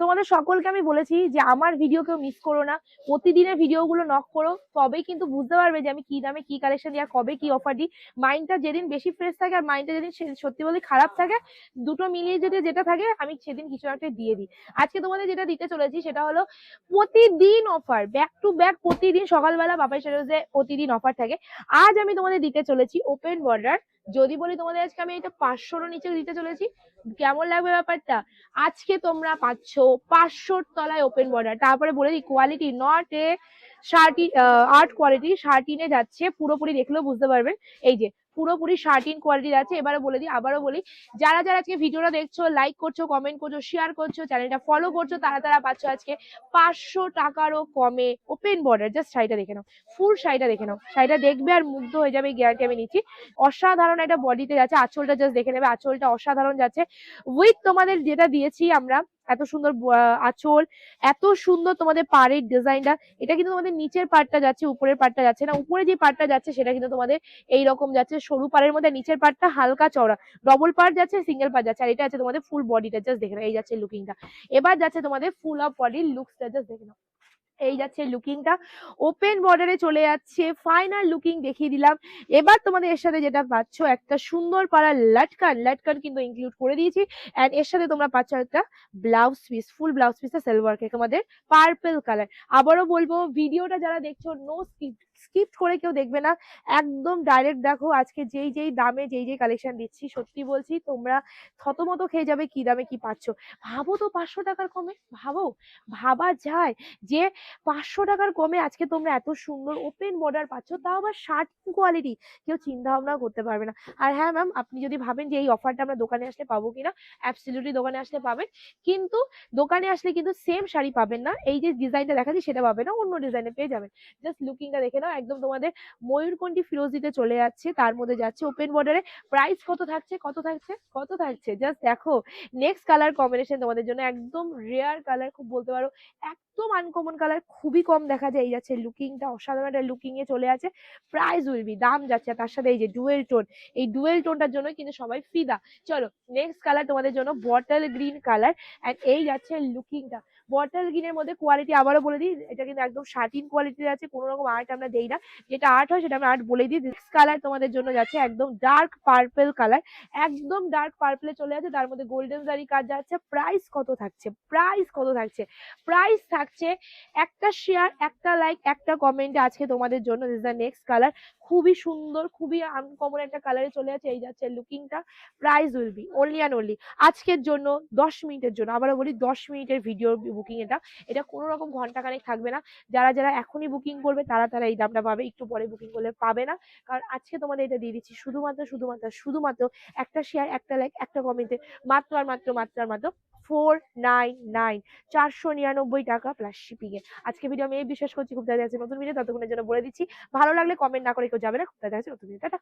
তোমাদের সকলকে আমি বলেছি যে আমার ভিডিও কেউ মিস করো না। প্রতিদিনের ভিডিওগুলো নক করো, তবেই কিন্তু বুঝতে পারবে যে আমি কি দামে কি কালেকশন দিই আর কবে কি অফার দিই। মাইন্ডটা যেদিন বেশি ফ্রেশ থাকে আর মাইন্ডটা যেদিন সত্যি বলে খারাপ থাকে, দুটো মিলিয়ে যদি যেটা থাকে, আমি সেদিন কিছু একটা দিয়ে দিই। আজকে তোমাদের যেটা দিতে চলেছি সেটা হলো প্রতিদিন অফার ব্যাক টু ব্যাক প্রতিদিন সকালবেলা বাপাই সেরোজে প্রতিদিন অফার থাকে। আজ আমি তোমাদের দিতে চলেছি ওপেন বর্ডার যদি বলি তোমাদের আজকে আমি এটা পাঁচশোরও নিচে দিতে চলেছি, কেমন লাগবে ব্যাপারটা? আজকে তোমরা পাচ্ছ পাঁচশোর তলায় ওপেন বর্ডার তারপরে বলে দিই quality not a শার্টি art quality শার্টিনে যাচ্ছে, পুরোপুরি দেখলেও বুঝতে পারবেন। এই যে, পুরোপুরি শার্টিন কোয়ালিটি যাচ্ছে। এবারে বলে দিই, আবারও বলি, যারা যারা আজকে ভিডিওটা দেখছ লাইক করছ কমেন্ট করছ শেয়ার করছ চ্যানেলটা ফলো করছ, তারা তারা পাচ্ছ আজকে পাঁচশো টাকারও কমে ওপেন বর্ডার জাস্ট শাড়িটা দেখে নাও ফুল শাড়িটা দেখে নাও। শাড়িটা দেখবে আর মুগ্ধ হয়ে যাবে গ্যারান্টি আমি নিচ্ছি। অসাধারণ একটা বডিতে যাচ্ছে, আঁচলটা জাস্ট দেখে নেবে, আঁচলটা অসাধারণ যাচ্ছে। উইথ তোমাদের যেটা দিয়েছি আমরা এত সুন্দর আঁচল, এত সুন্দর তোমাদের পাড়ের ডিজাইনটা। এটা কিন্তু তোমাদের নিচের পার্টটা যাচ্ছে, উপরের পার্টটা যাচ্ছে না। উপরে যে পার্টটা যাচ্ছে, সেটা কিন্তু তোমাদের এই রকম যাচ্ছে। সরু পাড়ের মধ্যে নিচের পার্টটা হালকা চওড়া। ডবল পার্ট যাচ্ছে সিঙ্গেল পার্ট যাচ্ছে। আর এটা আছে তোমাদের ফুল বডিটা জাস্ট দেখে এই যাচ্ছে লুকিংটা এবার যাচ্ছে তোমাদের ফুল অফ বডির লুকসটা জাস্ট দেখে নাও। এই যাচ্ছে লুকিংটা ওপেন বর্ডারে চলে যাচ্ছে ফাইনাল লুকিং দেখিয়ে দিলাম। এবার তোমাদের এর সাথে যেটা পাচ্ছ, একটা সুন্দর পাড়া লাটকান লাটকান কিন্তু ইনক্লুড করে দিয়েছি। এন্ড এর সাথে তোমরা পাচ্ছ একটা blouse piece full blouse piece পিসটা সেলভারকে তোমাদের পার্পল কালার আবারও বলব ভিডিওটা যারা দেখছ নো স্কিপ স্কিপ করে কেউ দেখবে না। একদম ডাইরেক্ট দেখো আজকে যেই যেই দামে যেই যেই কালেকশন দিচ্ছি, সত্যি বলছি তোমরা থতমত খেয়ে যাবে কি দামে কি পাচ্ছ। ভাবো তো পাঁচশো টাকার কমে, ভাবো, ভাবা যায় যে পাঁচশো টাকার কমে আজকে তোমরা এত সুন্দর ওপেন বর্ডার পাচ্ছ, তাও আবার শার্ট কোয়ালিটি কেউ চিন্তা ভাবনা করতে পারবে না। আর হ্যাঁ ম্যাম আপনি যদি ভাবেন যে এই অফারটা আমরা দোকানে আসলে পাবো কিনা অ্যাবসলিউটলি দোকানে আসলে পাবেন। কিন্তু দোকানে আসলে কিন্তু সেম শাড়ি পাবেন না, এই যে ডিজাইনটা দেখাচ্ছি সেটা পাবেন না, অন্য ডিজাইনে পেয়ে যাবেন। জাস্ট লুকিংটা দেখে নাও একদম তোমাদের ময়ূরকণ্ঠী ফিরোজিতে চলে যাচ্ছে, তার মধ্যে যাচ্ছে ওপেন বর্ডারে প্রাইস কত থাকছে? কত থাকছে? কত থাকছে? জাস্ট দেখো নেক্সট কালার কম্বিনেশন তোমাদের জন্য একদম রেয়ার কালার খুব বলতে পারো, একদম আনকমন কালার খুবই কম দেখা যায়। এই যাচ্ছে লুকিংটা অসাধারণ একটা লুকিং এ চলে আছে। প্রাইস উইল বি দাম যাচ্ছে। তার সাথে এই যে ডুয়েল টোন এই ডুয়েল টোনটার জন্য কিন্তু সবাই ফিদা। চলো নেক্সট কালার তোমাদের জন্য বটল গ্রিন কালার এন্ড এই যাচ্ছে লুকিংটা বটল গ্রিনের মধ্যে কোয়ালিটি আবারও বলে দিই, এটা কিন্তু একদম শার্টিন কোয়ালিটির আছে কোনো রকম আর্ট আমরা দেই না। যেটা আর্ট হয় সেটা আমরা আর্ট বলে দিই। নেক্সট কালার তোমাদের জন্য যাচ্ছে একদম ডার্ক পার্পল কালার একদম ডার্ক পার্পলে চলে যাচ্ছে, তার মধ্যে গোল্ডেন জারি কাজ যাচ্ছে প্রাইস কত থাকছে? প্রাইস কত থাকছে? প্রাইস থাকছে একটা শেয়ার একটা লাইক একটা কমেন্ট আজকে তোমাদের জন্য দিস দ্য নেক্সট কালার খুবই সুন্দর, খুবই আনকমন একটা কালারে চলে আছে এই যাচ্ছে লুকিংটা price will be only and only আজকের জন্য দশ মিনিটের জন্য, আবারও বলি দশ মিনিটের ভিডিও বুকিং এটা। এটা কোনো রকম ঘণ্টা ঘন্টাখানেক থাকবে না। যারা যারা এখনই বুকিং করবে, তারা তারা এই দামটা পাবে। একটু পরে বুকিং করলে পাবে না। কারণ আজকে তোমাদের এটা দিয়ে দিচ্ছি, শুধুমাত্র শুধুমাত্র শুধুমাত্র একটা শেয়ার একটা লাইক একটা কমেন্টে মাত্র আর মাত্র মাত্র, আর মাত্র ফোর নাইন নাইন চারশো নিরানব্বই টাকা প্লাস এ। আজকে ভিডিও আমি এই বিশ্বাস করছি, খুব তাড়াতাড়ি আছে নতুন ভিডিও ততক্ষণের জন্য বলে দিচ্ছি। ভালো লাগলে কমেন্ট না করে কেউ যাবে না, খুব তাড়াতাড়ি আছে নতুন ভিডিও টাটা।